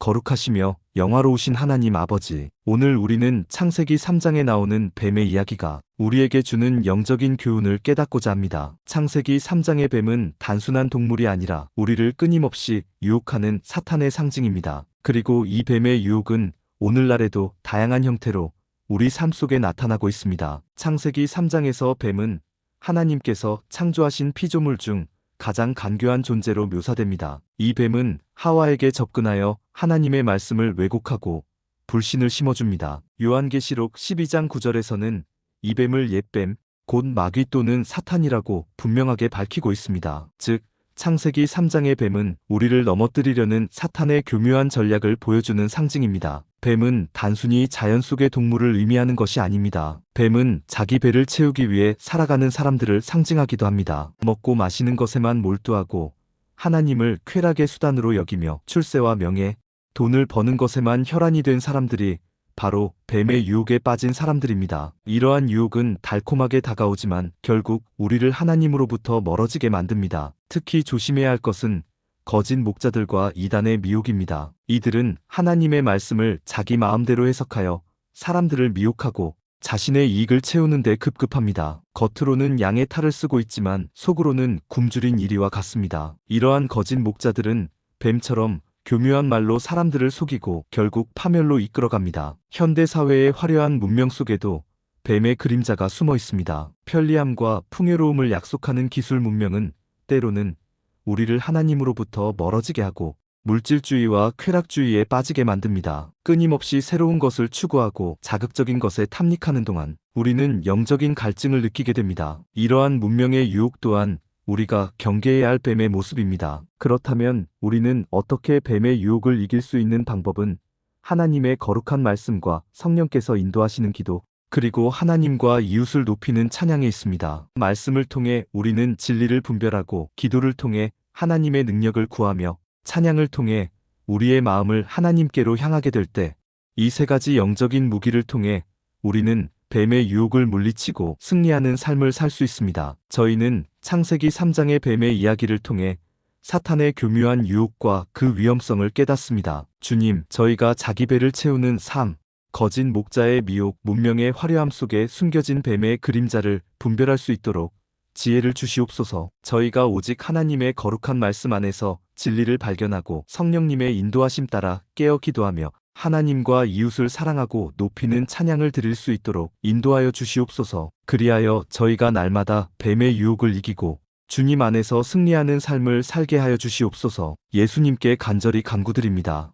거룩하시며 영화로우신 하나님 아버지. 오늘 우리는 창세기 3장에 나오는 뱀의 이야기가 우리에게 주는 영적인 교훈을 깨닫고자 합니다. 창세기 3장의 뱀은 단순한 동물이 아니라 우리를 끊임없이 유혹하는 사탄의 상징입니다. 그리고 이 뱀의 유혹은 오늘날에도 다양한 형태로 우리 삶 속에 나타나고 있습니다. 창세기 3장에서 뱀은 하나님께서 창조하신 피조물 중 가장 간교한 존재로 묘사됩니다. 이 뱀은 하와에게 접근하여 하나님의 말씀을 왜곡하고 불신을 심어줍니다. 요한계시록 12장 9절에서는 이 뱀을 옛뱀, 곧 마귀 또는 사탄이라고 분명하게 밝히고 있습니다. 즉, 창세기 3장의 뱀은 우리를 넘어뜨리려는 사탄의 교묘한 전략을 보여주는 상징입니다. 뱀은 단순히 자연 속의 동물을 의미하는 것이 아닙니다. 뱀은 자기 배를 채우기 위해 살아가는 사람들을 상징하기도 합니다. 먹고 마시는 것에만 몰두하고 하나님을 쾌락의 수단으로 여기며 출세와 명예, 돈을 버는 것에만 혈안이 된 사람들이 바로 뱀의 유혹에 빠진 사람들입니다. 이러한 유혹은 달콤하게 다가오지만 결국 우리를 하나님으로부터 멀어지게 만듭니다. 특히 조심해야 할 것은 거짓 목자들과 이단의 미혹입니다. 이들은 하나님의 말씀을 자기 마음대로 해석하여 사람들을 미혹하고 자신의 이익을 채우는데 급급합니다. 겉으로는 양의 탈을 쓰고 있지만 속으로는 굶주린 이리와 같습니다. 이러한 거짓 목자들은 뱀처럼 교묘한 말로 사람들을 속이고 결국 파멸로 이끌어갑니다. 현대 사회의 화려한 문명 속에도 뱀의 그림자가 숨어 있습니다. 편리함과 풍요로움을 약속하는 기술 문명은 때로는 우리를 하나님으로부터 멀어지게 하고 물질주의와 쾌락주의에 빠지게 만듭니다. 끊임없이 새로운 것을 추구하고 자극적인 것에 탐닉하는 동안 우리는 영적인 갈증을 느끼게 됩니다. 이러한 문명의 유혹 또한 우리가 경계해야 할 뱀의 모습입니다. 그렇다면 우리는 어떻게 뱀의 유혹을 이길 수 있는 방법은 하나님의 거룩한 말씀과 성령께서 인도하시는 기도, 그리고 하나님과 이웃을 높이는 찬양에 있습니다. 말씀을 통해 우리는 진리를 분별하고 기도를 통해 하나님의 능력을 구하며 찬양을 통해 우리의 마음을 하나님께로 향하게 될 때 이 세 가지 영적인 무기를 통해 우리는 뱀의 유혹을 물리치고 승리하는 삶을 살 수 있습니다. 저희는 창세기 3장의 뱀의 이야기를 통해 사탄의 교묘한 유혹과 그 위험성을 깨닫습니다. 주님, 저희가 자기 배를 채우는 삶, 거짓 목자의 미혹, 문명의 화려함 속에 숨겨진 뱀의 그림자를 분별할 수 있도록 지혜를 주시옵소서. 저희가 오직 하나님의 거룩한 말씀 안에서 진리를 발견하고 성령님의 인도하심 따라 깨어 기도하며 하나님과 이웃을 사랑하고 높이는 찬양을 드릴 수 있도록 인도하여 주시옵소서. 그리하여 저희가 날마다 뱀의 유혹을 이기고 주님 안에서 승리하는 삶을 살게 하여 주시옵소서. 예수님께 간절히 간구드립니다.